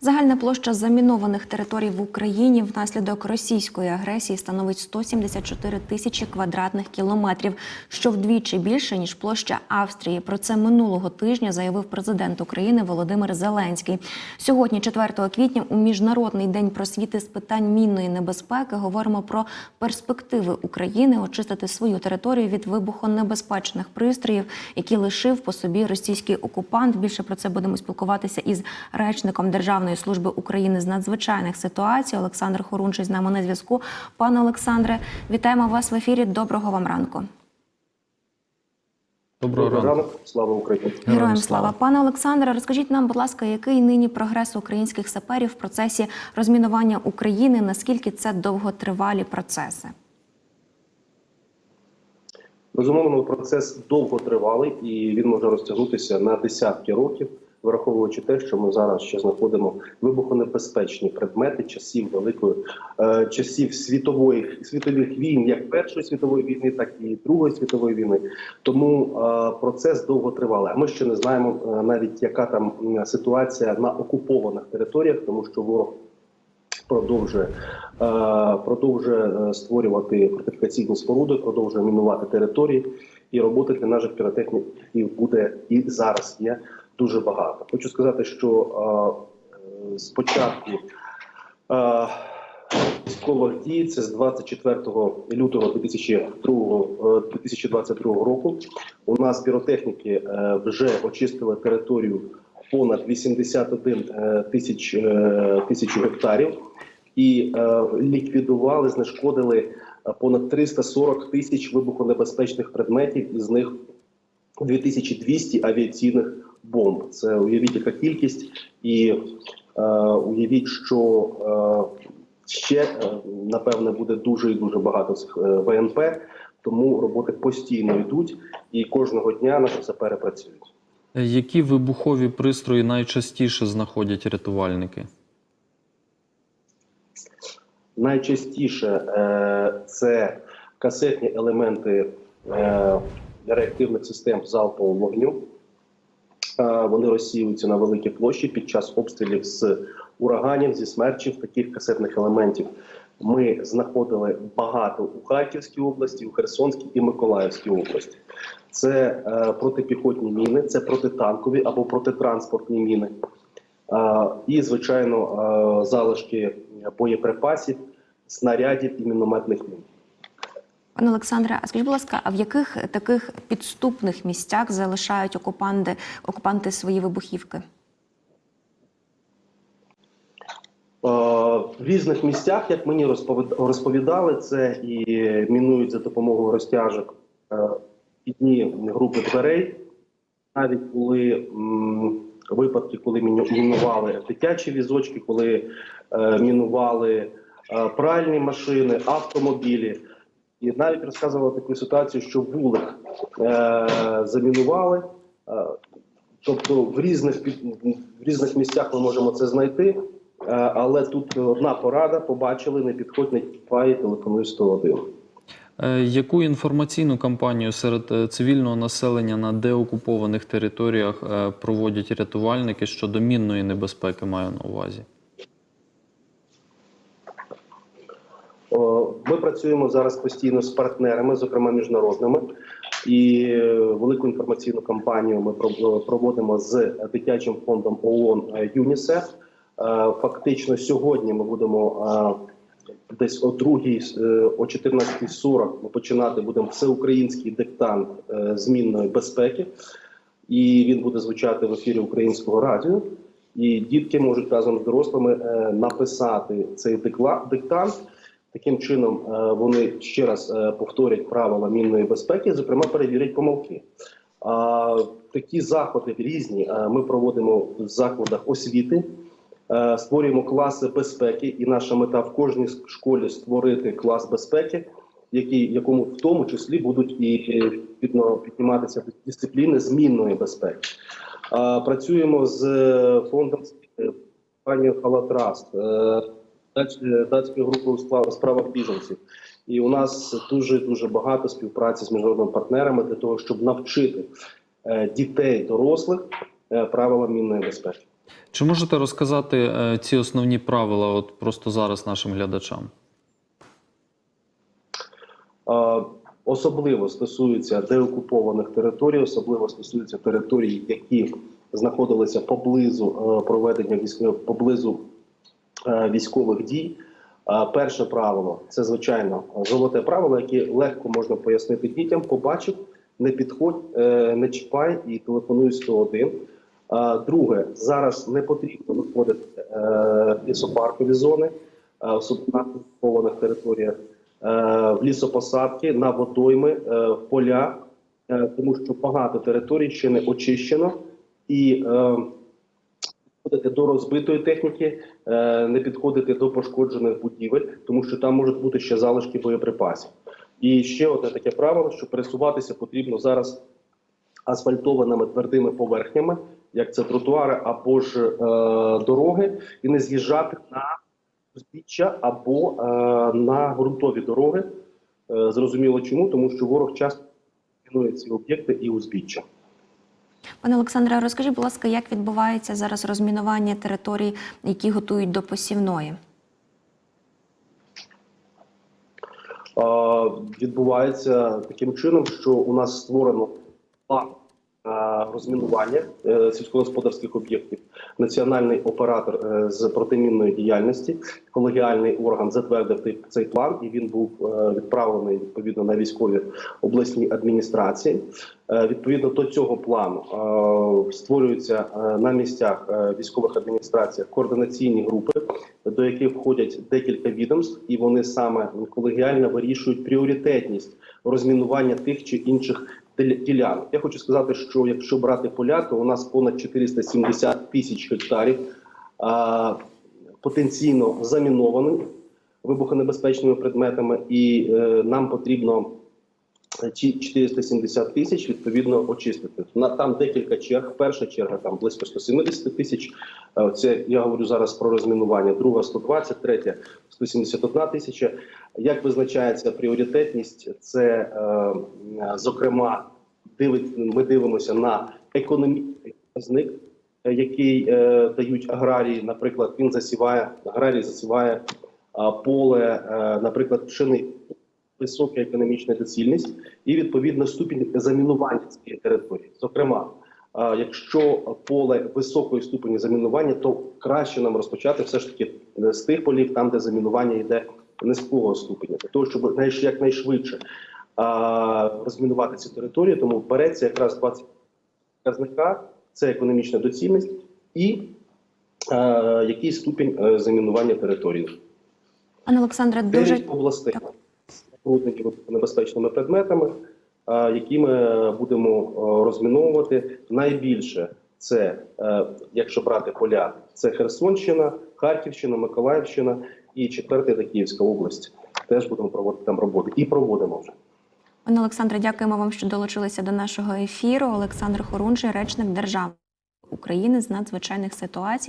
Загальна площа замінованих територій в Україні внаслідок російської агресії становить 174 тисячі квадратних кілометрів, що вдвічі більше ніж площа Австрії. Про це минулого тижня заявив президент України Володимир Зеленський. Сьогодні, 4 квітня, у міжнародний день просвіти з питань мінної небезпеки, говоримо про перспективи України очистити свою територію від вибухонебезпечних пристроїв, які лишив по собі російський окупант. Більше про це будемо спілкуватися із речником Державної служби України з надзвичайних ситуацій. Олександр Хорунчий з нами на зв'язку. Пане Олександре, вітаємо вас в ефірі. Доброго вам ранку. Доброго ранку. слава Україні. Героям слава. слава, пане Олександре, розкажіть нам, будь ласка, який нині прогрес українських саперів в процесі розмінування України? Наскільки це довготривалі процеси? Безумовно, процес довготривалий і він може розтягнутися на десятки років, враховуючи те, що ми зараз ще знаходимо вибухонебезпечні предмети часів великої е, часів світової світових війн, як Першої світової війни, так і Другої світової війни. Тому е, процес довготривалий. А ми ще не знаємо е, навіть яка там ситуація на окупованих територіях, тому що ворог продовжує, продовжує створювати фортифікаційні споруди, продовжує мінувати території, і роботи для наших піротехніків буде і зараз є дуже багато. Хочу сказати, що е, спочатку військових дій це з 24 лютого 2002, е, 2022 року. У нас піротехніки е, вже очистили територію понад 81 е, тисяч тисячу гектарів і ліквідували, знешкодили понад 340 тисяч вибухонебезпечних предметів, із них 2200 авіаційних бомб. Це уявіть яка кількість, і е, уявіть, що е, ще е, напевне буде дуже і дуже багато цих е, ВНП. Тому роботи постійно йдуть, і кожного дня наші сапери працюють. Е, Які вибухові пристрої найчастіше знаходять рятувальники? Найчастіше е, це касетні елементи е, реактивних систем залпового вогню. Вони розсіюються на великій площі під час обстрілів з ураганів, зі смерчів. Таких касетних елементів ми знаходили багато у Харківській області, у Херсонській і Миколаївській області. Це е, протипіхотні міни, це протитанкові або протитранспортні міни. Е, і, звичайно, е, залишки боєприпасів, снарядів і мінометних мін. Пане Олександре, а скажіть, будь ласка, а в яких таких підступних місцях залишають окупанти, окупанти свої вибухівки? Е, В різних місцях, як мені розповідали, це і мінують за допомогою розтяжок е, підні групи дверей. Навіть були випадки, коли мінували дитячі візочки, коли е, мінували пральні машини, автомобілі. І навіть розказували таку ситуацію, що вулик е, замінували. Е, тобто в різних, в різних місцях ми можемо це знайти. Е, Але тут одна порада: побачили, не підходь, не тікай, телефонуй 101. Е, Яку інформаційну кампанію серед е, цивільного населення на деокупованих територіях е, проводять рятувальники щодо мінної небезпеки, маю на увазі? О, Ми працюємо зараз постійно з партнерами, зокрема міжнародними, і е, велику інформаційну кампанію ми проводимо з дитячим фондом ООН е, ЮНІСЕФ. Е, Фактично сьогодні ми будемо е, десь о другій, е, о 14.40 ми починати будемо всеукраїнський диктант е, змінної безпеки, і він буде звучати в ефірі українського радіо. І дітки можуть разом з дорослими е, написати цей диктант. Таким чином е, вони ще раз е, повторять правила мінної безпеки, зокрема перевірять помилки. Такі заходи різні е, ми проводимо в закладах освіти, створюємо класи безпеки, і наша мета в кожній школі створити клас безпеки, який, якому в тому числі будуть і підніматися дисципліни змінної безпеки. Працюємо з фондом компанією Халатраст. Е, датською групою у справах біженців. І у нас дуже дуже багато співпраці з міжнародними партнерами для того, щоб навчити е, дітей, дорослих е, правилам мінної безпеки. Чи можете розказати ці основні правила от просто зараз нашим глядачам? Особливо стосується деокупованих територій, особливо стосується територій, які знаходилися поблизу проведення військ- поблизу військових дій. Е, Перше правило це звичайно золоте правило, яке легко можна пояснити дітям. Побачив, не підходь, е, не чіпай і телефонуй 101. Е, Друге, зараз не потрібно виходити е, лісопаркові зони, е, особливо на окупованих територіях, е, в лісопосадки, на водойми, е, в поля, е, тому що багато територій ще не очищено і е, до розбитої техніки, е, не підходити до пошкоджених будівель, тому що там можуть бути ще залишки боєприпасів. І ще одне таке правило, що пересуватися потрібно зараз асфальтованими твердими поверхнями, як це тротуари або ж е, дороги, і не з'їжджати на узбіччя або е, на ґрунтові дороги. Е, зрозуміло чому, тому що ворог часто мінує ці об'єкти і узбіччя. Пане Олександре, розкажіть, будь ласка, як відбувається зараз розмінування територій, які готують до посівної? Відбувається таким чином, що у нас створено план розмінування е, сільськогосподарських об'єктів. Національний оператор е, з протимінної діяльності, колегіальний орган затвердив цей план, і він був е, відправлений відповідно на військові обласні адміністрації. Е, Відповідно до цього плану е, створюються е, на місцях е, військових адміністраціях координаційні групи, до яких входять декілька відомств, і вони саме колегіально вирішують пріоритетність розмінування тих чи інших ділянок. Я хочу сказати, що якщо брати поля, то у нас понад 470 тисяч гектарів а, потенційно замінованих вибухонебезпечними предметами, і е, нам потрібно ці 470 тисяч відповідно очистити. На там декілька черг. Перша черга там близько 170 тисяч. Е, Це я говорю зараз про розмінування. Друга 120, третя 171 тисяча. Як визначається пріоритетність? Це е, зокрема дивить, ми дивимося на економічний показник, е, який дають аграрії. Наприклад, він засіває аграрій засіває поле, наприклад, пшениці висока економічна доцільність і відповідно ступінь замінування цієї території. Зокрема, якщо поле високої ступені замінування, то краще нам розпочати все ж таки е, з тих полів, там де замінування йде низького ступеня, для того, щоб якнайшвидше розмінувати ці території, тому береться якраз 20 показника, це економічна доцільність і е, який ступінь е, замінування території. Пане Олександре, дуже областей забруднені небезпечними предметами, які ми будемо е, розміновувати. Найбільше це, е, якщо брати поля, це Херсонщина, Харківщина, Миколаївщина і четверте це Київська область. Теж будемо проводити там роботи і проводимо вже. Пане Олександре, дякуємо вам, що долучилися до нашого ефіру. Олександр Хорунжий, речник держави України з надзвичайних ситуацій.